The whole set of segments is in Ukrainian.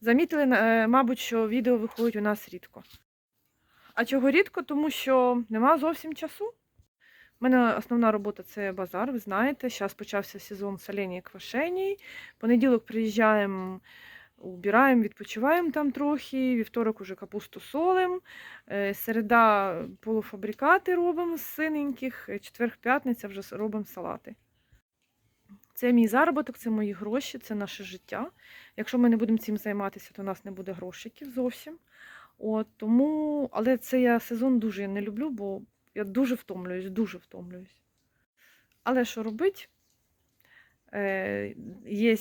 Замітили, е, мабуть, що відео виходить у нас рідко. А чого рідко? Тому що нема зовсім часу. У мене основна робота це базар, ви знаєте. Зараз почався сезон солені і квашені. Понеділок приїжджаємо, убираємо, відпочиваємо там трохи. Вівторок уже капусту солим. Е, Середа полуфабрикати робимо з синеньких. Е, Четверг, п'ятниця вже робимо салати. Це мій заробіток, це мої гроші, це наше життя. Якщо ми не будемо цим займатися, то у нас не буде грошиків зовсім. От, тому, але це я сезон дуже не люблю, бо я дуже втомлююсь, дуже втомлююсь. Але що робити? Е, є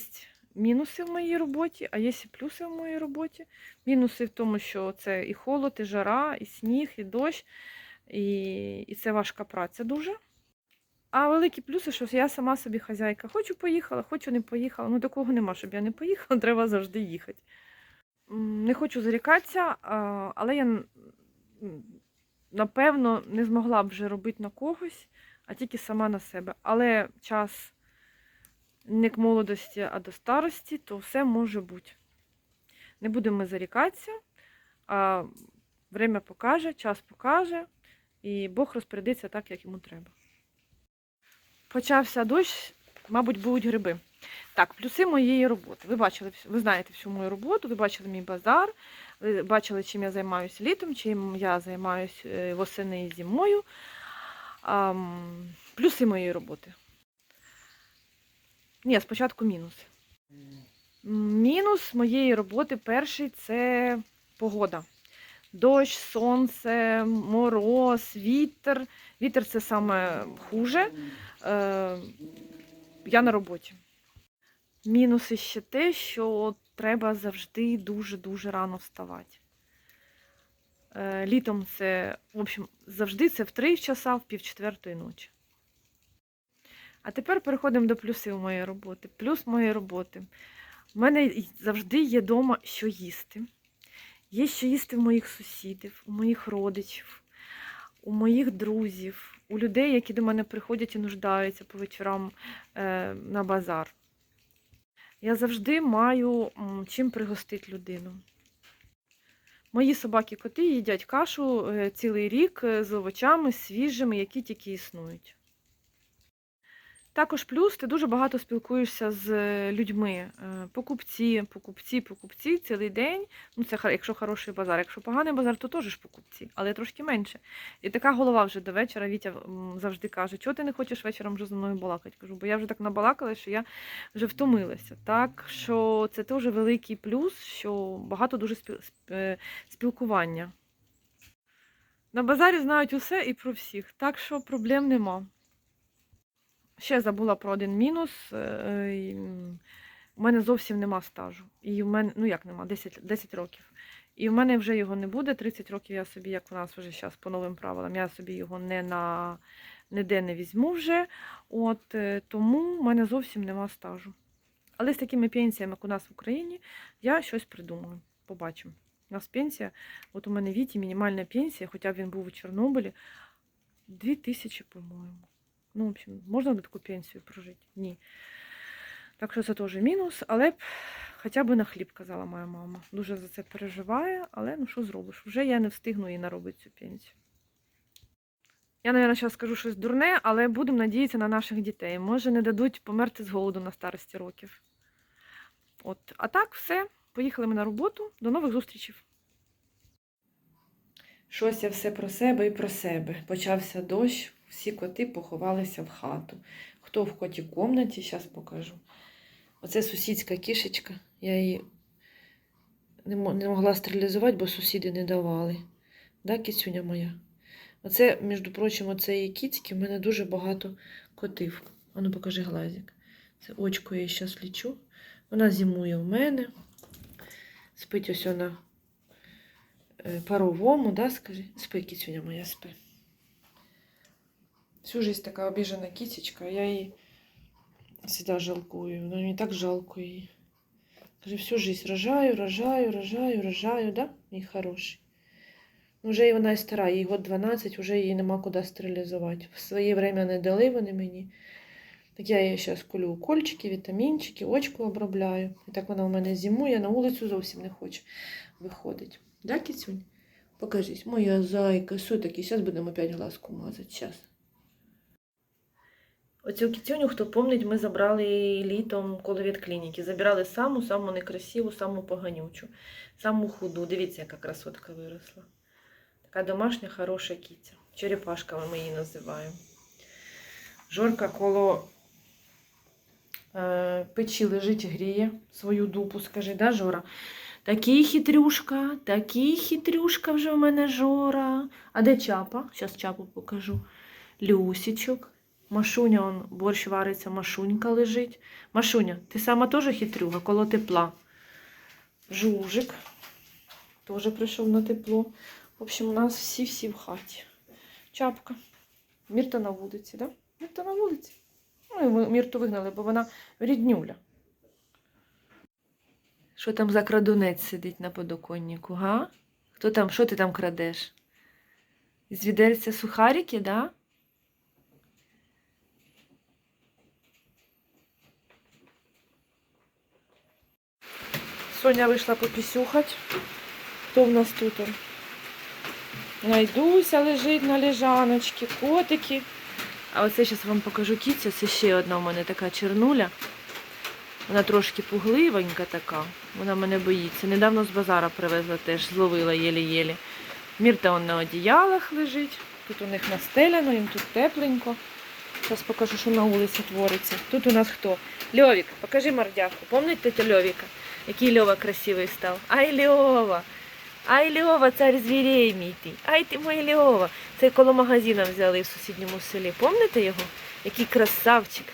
мінуси в моїй роботі, а є і плюси в моїй роботі. Мінуси в тому, що це і холод, і жара, і сніг, і дощ, і, і це важка праця дуже. А великі плюси, що я сама собі хазяйка. Хочу поїхала, хочу не поїхала. Ну такого нема, щоб я не поїхала, треба завжди їхати. Не хочу зарікатися, але я напевно не змогла б вже робити на когось, а тільки сама на себе. Але час не к молодості, а до старості, то все може бути. Не будемо зарікатися, а время покаже, час покаже, і Бог розпорядиться так, як йому треба. Почався дощ, мабуть, будуть гриби. Так, плюси моєї роботи. Ви бачили, ви знаєте всю мою роботу, ви бачили мій базар, ви бачили, чим я займаюся літом, чим я займаюся восени і зимою. Плюси моєї роботи. Ні, спочатку мінуси. Мінус моєї роботи перший це погода. Дощ, сонце, мороз, вітер. Вітер це саме хуже. Е, я на роботі. Мінуси ще те, що треба завжди дуже-дуже рано вставати. Е, літом це, в общем, завжди це в 3 часа, в пів четвертої ночі. А тепер переходимо до плюсів моєї роботи. Плюс моєї роботи. У мене завжди є вдома що їсти. Є що їсти в моїх сусідів, у моїх родичів, у моїх друзів, у людей, які до мене приходять і нуждаються по вечорам е, на базар. Я завжди маю чим пригостити людину. Мої собаки коти їдять кашу е, цілий рік е, з овочами свіжими, які тільки існують. Також плюс ти дуже багато спілкуєшся з е, людьми. Е, Покупці, покупці, покупці цілий день. Ну, це якщо хороший базар. Якщо поганий базар, то теж покупці, але трошки менше. І така голова вже до вечора. Вітя завжди каже, чого ти не хочеш вечором вже зі мною балакати? Кажу, бо я вже так набалакала, що я вже втомилася. Так що це теж великий плюс, що багато дуже е, спілкування. На базарі знають усе і про всіх, так що проблем нема. Ще забула про один мінус. е, і, м, У мене зовсім нема стажу. І в мене, ну як нема, 10, 10 років. І в мене вже його не буде. 30 років я собі, як у нас вже зараз по новим правилам, я собі його не на ніде не візьму вже. От е, тому в мене зовсім нема стажу. Але з такими пенсіями, як у нас в Україні, я щось придумаю. Побачимо. У нас пенсія, от у мене Віті мінімальна пенсія, хоча він був у Чорнобилі, 2000, по-моєму. Ну, в общем, можна на таку пенсію прожити? Ні. Так що це теж мінус, але б хоча б на хліб, казала моя мама. Дуже за це переживає, але ну що зробиш? Вже я не встигну їй наробити цю пенсію. Я, мабуть, зараз скажу щось дурне, але будемо надіятися на наших дітей. Може, не дадуть померти з голоду на старості років. От, а так, все. Поїхали ми на роботу. До нових зустрічей. Щось я все про себе і про себе. Почався дощ, всі коти поховалися в хату. Хто в коті комнаті, зараз покажу. Оце сусідська кішечка. Я її не, могла стерилізувати, бо сусіди не давали. Да, кіцюня моя? Оце, між прочим, оце її кіцьки, в мене дуже багато котів. Ану, покажи глазик. Це очко я її зараз лічу. Вона зимує в мене. Спить ось вона е, паровому, да, скажи? Спи, кіцюня моя, спи. Всю жизнь така обіжена кітечка, я її всегда жалкую. Ну, мені так жалко її. Каже, всю жизнь рожаю, рожаю, рожаю, рожаю, да? Мій хороший. Ну, вже і вона і стара, їй год 12, вже її нема куди стерилізувати. В своє время не дали вони мені. Так я їй зараз колю укольчики, вітамінчики, очку обробляю. І так вона у мене зимує, на вулицю зовсім не хоче виходить. Да, кицюнь? Покажись, моя зайка, таке? Зараз будемо опять глазку мазати. Оцю кицюню, хто помнить, ми забрали її літом коло від клініки. Забирали саму, саму некрасиву, саму поганючу, саму худу. Дивіться, яка красотка виросла. Така домашня, хороша кіця. Черепашками ми її називаємо. Жорка коло е, печі лежить, гріє свою дупу, скажи, да, Жора? Такий хитрюшка, такий хитрюшка вже в мене Жора. А де чапа? Зараз чапу покажу. Люсічок. Машуня, он, борщ вариться, Машунька лежить. Машуня, ти сама теж хитрюга, коло тепла. Жужик теж прийшов на тепло. В общем, у нас всі-всі в хаті. Чапка. Мірта на вулиці, да? Мірта на вулиці. Ну, і ми Мірту вигнали, бо вона ріднюля. Що там за крадунець сидить на подоконнику, га? Хто там, що ти там крадеш? З відерця сухарики, да? Соня вийшла попісюхать. Хто в нас тут? Найдуся лежить на лежаночці, котики. А оце зараз вам покажу кіцю. Це ще одна у мене така чернуля. Вона трошки пугливенька така. Вона мене боїться. Недавно з базара привезла теж, зловила єлі-єлі. Мірта он на одіялах лежить. Тут у них настеляно, їм тут тепленько. Зараз покажу, що на вулиці твориться. Тут у нас хто? Льовік, покажи мордяку. Пам'ятаєте Льовіка? Який Льова красивий став. Ай, Льова! Ай, Льова, цар звірей мій ти. Ай ти мой Льова. Це коло магазина взяли в сусідньому селі. Пам'ятаєте його? Який красавчик.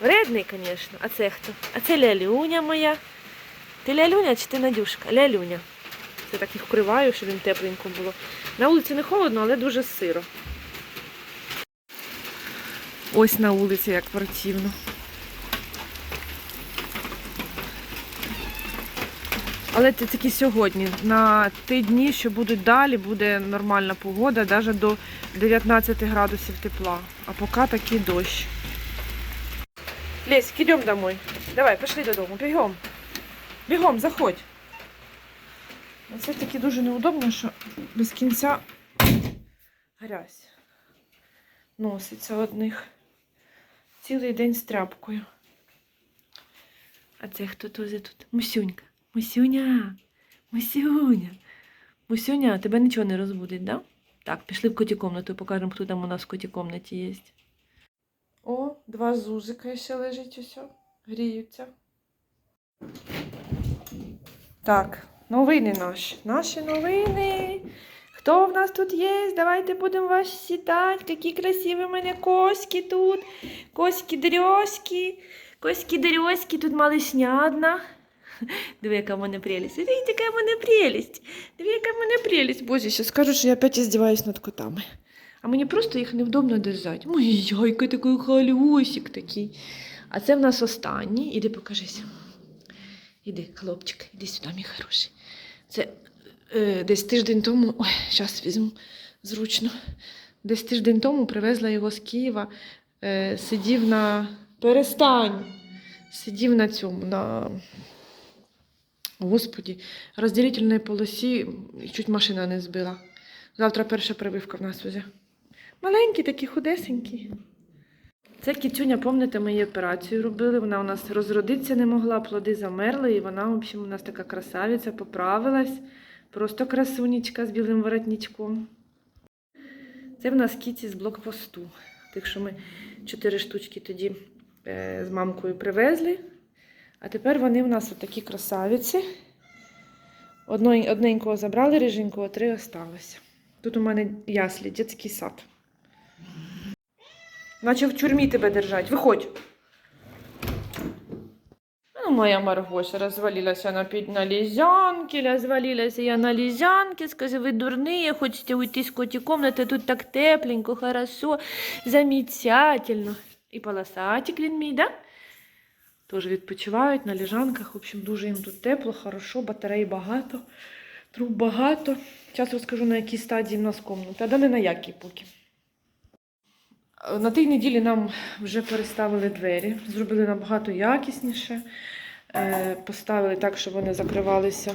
Вредний, звісно. А це хто? А це лялюня моя. Ти лялюня чи ти Надюшка? Лялюня. Це так їх вкриваю, щоб їм тепленько було. На вулиці не холодно, але дуже сиро. Ось на вулиці як противно. Але це тільки сьогодні. На ті дні, що будуть далі, буде нормальна погода, навіть до 19 градусів тепла. А поки такий дощ. Лесь, йдемо домой. Давай, пішли додому, бігом. Бігом, заходь. Це таки дуже неудобно, що без кінця грязь носиться одних. Цілий день з тряпкою. А це хто тузи тут? Мусюнька. Мусюня. Мусюня. Мусюня, тебе нічого не розбудить, да? Так, пішли в коті комнату, покажемо, хто там у нас в коті комнаті є. О, два зузика ще лежить усе. Гріються. Так, новини наші. Наші новини. Хто в нас тут є? Давайте будемо вас сітати. Які красиві в мене коськи тут. Коськи дрьоськи. Коськи дрьоськи. Тут малишня одна. Диви, яка в мене прелість. Диви, яка в мене прелість. Диви, яка в мене прелість. Боже, ще скажу, що я опять издеваюсь над котами. А мені просто їх невдобно держати. Мой яйка такий халюсик такий. А це в нас останній. Іди покажися. Іди, хлопчик, іди сюди, мій хороший. Це десь тиждень тому. Ой, зараз візьму зручно. Десь тиждень тому привезла його з Києва. Е, сидів на. Перестань! Сидів на цьому, на. Господі, розділительної полосі і чуть машина не збила. Завтра перша прививка в нас уже. Маленькі, такі худесенькі. Це кіцюня, пам'ятаєте, ми її операцію робили. Вона у нас розродитися не могла, плоди замерли, і вона, в общем, у нас така красавиця, поправилась. Просто красунечка з білим воротничком. Це в нас кіці з блокпосту. Тих, що ми чотири штучки тоді е, з мамкою привезли. А тепер вони в нас отакі красавиці. Одненького забрали, риженького, три осталося. Тут у мене яслі, дитячий сад. Наче в тюрмі тебе держать. Виходь Ну, моя Маргоша развалилась она опять на лизянке, развалилась я на лизянке. Скажи, вы дурные, хотите уйти с коти комнаты, тут так тепленько, хорошо, замечательно. І полосатик він мій, да? Теж відпочивають на лежанках. В общем, дуже їм тут тепло, хорошо, батарей багато, труб багато. Зараз розкажу, на якій стадії в нас комната, а да не на якій поки. На тій неділі нам вже переставили двері, зробили набагато якісніше. Е, Поставили так, щоб вони закривалися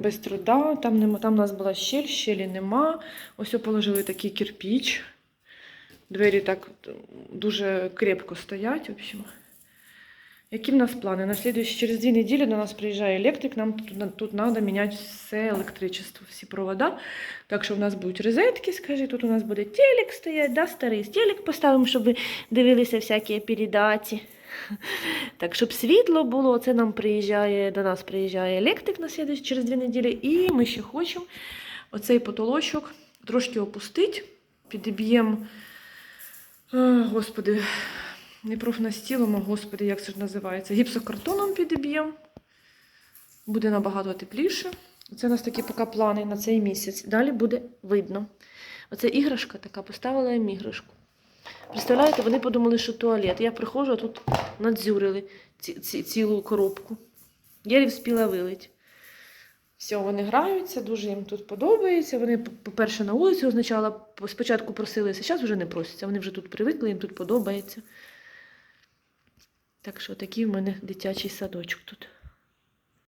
без труда. Там, нема, там у нас була щель, щелі нема. Ось положили такий кирпіч. Двері так дуже крепко стоять. В общем. Які в нас плани? На слідуючі, через дві неділі до нас приїжджає електрик, нам тут, тут треба міняти все електричество, всі провода. Так що в нас будуть розетки, скажи, тут у нас буде телек стоять, да, старий телек поставимо, щоб дивилися всякі передачі. Так, щоб світло було, це нам приїжджає, до нас приїжджає електрик на слідуючі, через дві неділі, і ми ще хочемо оцей потолочок трошки опустити, підіб'ємо, господи, не профнастілом, а господи, як це ж називається? Гіпсокартоном підіб'ємо. Буде набагато тепліше. Це у нас такі поки плани на цей місяць. Далі буде видно. Оце іграшка така, поставила їм іграшку. Представляєте, вони подумали, що туалет. Я приходжу, а тут надзюрили ці, ці, цілу коробку. Єлі вспіла вилить. Все, вони граються, дуже їм тут подобається. Вони, по-перше, на вулиці означало, спочатку просилися, зараз вже не просяться. Вони вже тут привикли, їм тут подобається. Так що такий в мене дитячий садочок тут.